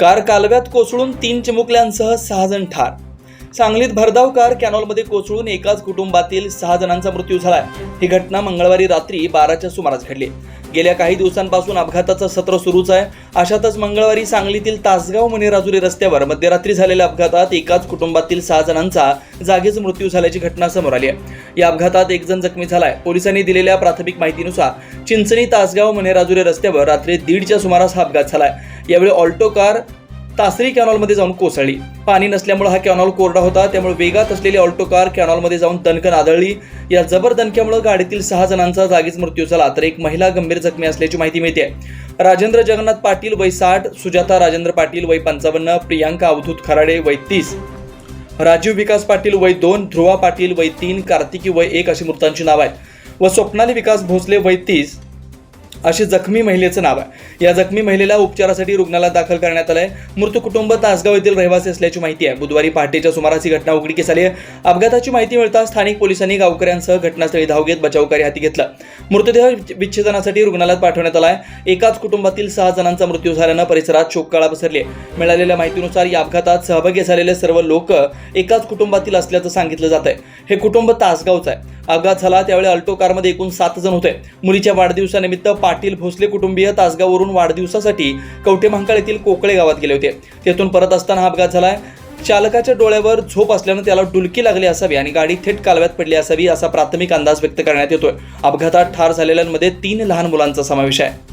Car कालव्यात कोसळून तीन चिमुकल्यांसह सहा जण ठार. सांगलीत भरधाव कार कॅनॉलमध्ये कोसळून एकाच कुटुंबातील सहा जणांचा मृत्यू झालाय. ही घटना मंगळवारी रात्री बाराच्या सुमारास घडली. गेल्या काही दिवसांपासून अपघाताचं सत्र सुरूच आहे. अशातच मंगळवारी सांगलीतील तासगाव मणिराजुरी रस्त्यावर मध्यरात्री झालेल्या अपघातात एकाच कुटुंबातील सहा जणांचा जागीच मृत्यू झाल्याची घटना समोर आली आहे. या अपघातात एक जण जखमी झालाय. पोलिसांनी दिलेल्या प्राथमिक माहितीनुसार चिंचणी तासगाव मणिराजुरी रस्त्यावर रात्री दीडच्या सुमारास हा अपघात झालाय. यावेळी ऑल्टो कार तासरी कॅनॉलमध्ये जाऊन कोसळली. पाणी नसल्यामुळे हा कॅनॉल कोरडा होता. त्यामुळे वेगात असलेली ऑल्टो कार कॅनॉलमध्ये जाऊन दणकन आदळली. या जबर दणक्यामुळे गाडीतील सहा जणांचा जागीच मृत्यू झाला. तर एक महिला गंभीर जखमी असल्याची माहिती मिळते. राजेंद्र जगन्नाथ पाटील वय साठ सुजाता राजेंद्र पाटील वय पंचावन्न प्रियांका अवधूत खराडे वय तीस. राजीव विकास पाटील वय दोन ध्रुवा पाटील वय तीन कार्तिकी वय एक अशी मृतांची नाव आहेत. व स्वप्नाली विकास भोसले वय तीस. अशी जखमी महिलेचं नाव आहे. या जखमी महिलेला उपचारासाठी रुग्णालयात दाखल करण्यात आलंय. मृत कुटुंब तासगाव येथील रहिवासी असल्याची माहिती आहे. बुधवारी पहाटेच्या सुमारास ही घटना उघडकीस आली आहे. अपघाताची माहिती मिळताच स्थानिक पोलिसांनी गावकऱ्यांसह घटनास्थळी धाव घेत बचावकारी हाती घेतला. मृतदेह विच्छेदनासाठी रुग्णालयात पाठवण्यात आला आहे एकाच कुटुंबातील सहा जणांचा मृत्यू झाल्यानं परिसरात शोककाळा पसरली मिळालेल्या माहितीनुसार या अपघातात सहभागी झालेले सर्व लोक एकाच कुटुंबातील असल्याचं सांगितलं जात आहे हे कुटुंब तासगावचं आहे. अपघात झाला. त्यावेळी अल्टो कारमध्ये एकूण सात जण होते. मुलीच्या वाढदिवसानिमित्त पाटील भोसले कुटुंबीय तासगाववरून वाढदिवसासाठी कवठे महांकाळ येथील कोकळे गावात गेले होते. तेथून परत असताना हा अपघात झाला चालकाच्या डोळ्यावर झोप असल्यानं त्याला डुलकी लागली असावी आणि गाडी थेट कालव्यात पडली असावी असा प्राथमिक अंदाज व्यक्त करण्यात येतोय. अपघातात ठार झालेल्यांमध्ये तीन लहान मुलांचा समावेश आहे.